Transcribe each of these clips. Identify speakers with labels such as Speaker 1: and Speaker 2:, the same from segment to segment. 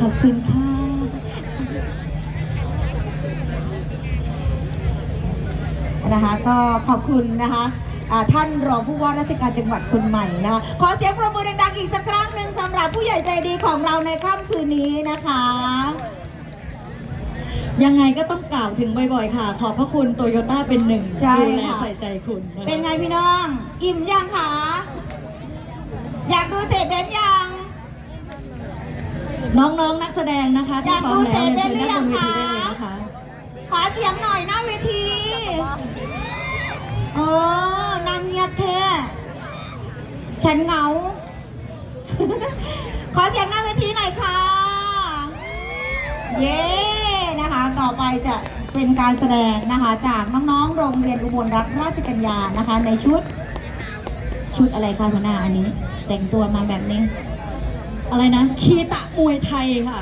Speaker 1: ขอบคุณค่ะนะคะก็ขอบคุณนะคะอ่าท่านรองผู้ว่าราชการจังหวัดคนใหม่นะคะขอเสียงประมือดังๆอีกสักครั้งหนึ่งสำหรับผู้ใหญ่ใจดีของเราในค่ำคืนนี้นะคะ
Speaker 2: ยังไงก็ต้องกล่าวถึงบ่อยๆ ค่ะ ขอบพระคุณโตโยต้าเป็นหนึ่ง
Speaker 1: ใช่
Speaker 2: ดูแล
Speaker 1: ค่ะ
Speaker 2: ใส่ใจคุณนะคะ
Speaker 1: เป็นไงพี่น้อง อิ่มยังคะอยากดูเศษเบนยัง
Speaker 2: น้องๆนักแสดงนะคะ
Speaker 1: อ
Speaker 2: ที่
Speaker 1: ยาก
Speaker 2: พร้อ
Speaker 1: ดู
Speaker 2: มแล้ว
Speaker 1: เสร็จ
Speaker 2: เรียนเชิญ
Speaker 1: หรือยั
Speaker 2: ด้าน
Speaker 1: ง
Speaker 2: บนเวที
Speaker 1: คะ
Speaker 2: ได้เลยนะคะ
Speaker 1: ขอเสียงหน่อยหน้าเวทีเออนางเงียบแท้ฉันเหงา ขอเสียงหน้าเวทีหน่อยค่ะ เย้นะคะ ต่อไปจะเป็นการแสดงนะคะ จากน้องๆ โรงเรียนอุบลรัตนราชกัญญานะคะ ในชุด ชุดอะไรคะหัวหน้าอันนี้ แต่งตัวมาแบบนี้
Speaker 2: อะไรนะ คีตะมวยไทยค่ะ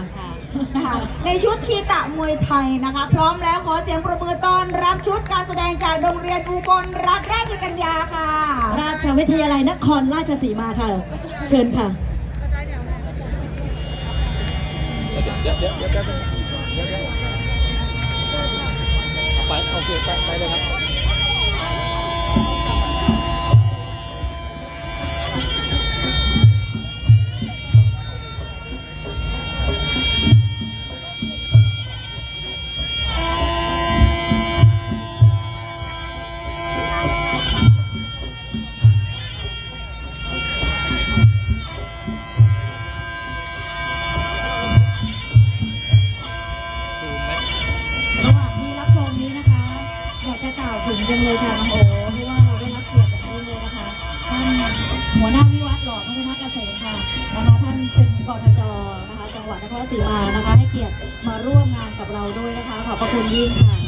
Speaker 1: นะคะในชุดคีตะมวยไทยนะคะ พร้อมแล้วขอเสียงประมือต้อนรับชุดการแสดงจากโรงเรียนอุบลรัตนราชกัญญาค่ะ
Speaker 2: ราชวิทยาลัยนครราชสีมาค่ะ เชิญค่ะ
Speaker 3: เดี๋ยวเดี๋ยวเดี๋ยวแป๊บนึงเดี๋ยวเดี๋ยวเอาไปโอเคไปไปเลยครับ
Speaker 2: งหวัดนครราชสีมานะคะ ให้เกียรติมาร่วมงานกับเราด้วยนะคะ ขอบพระคุณยิ่งค่ะ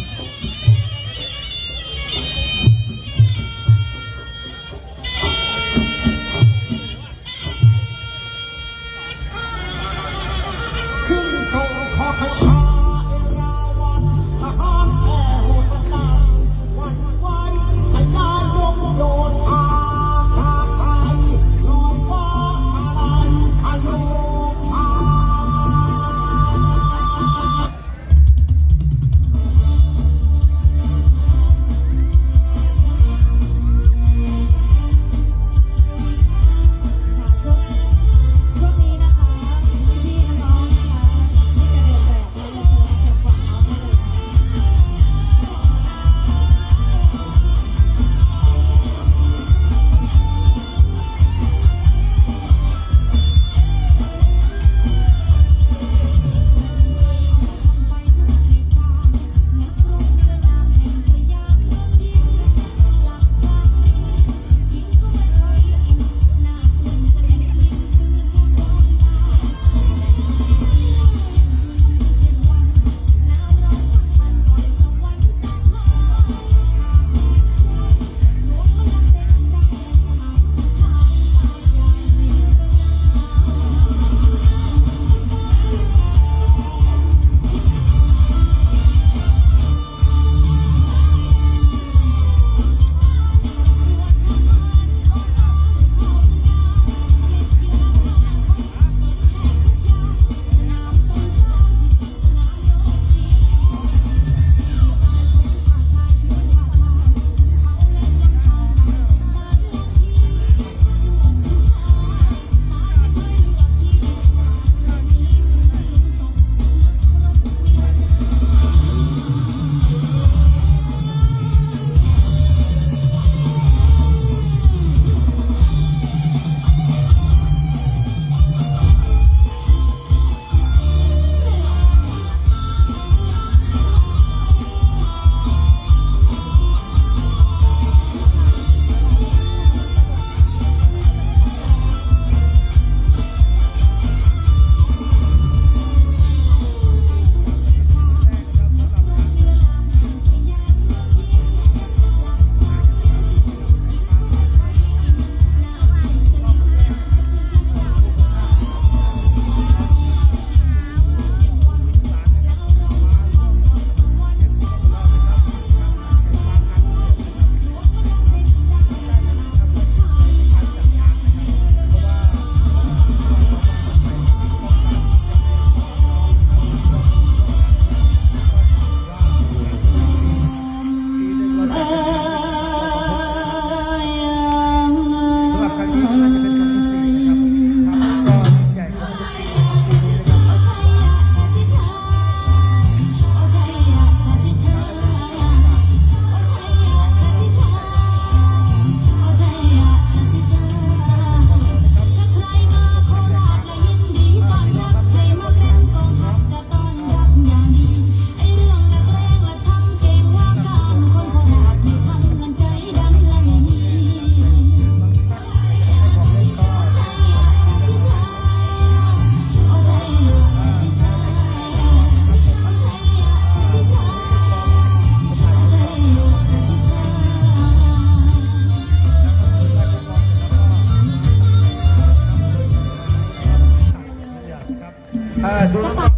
Speaker 3: ดู
Speaker 2: กระต่าย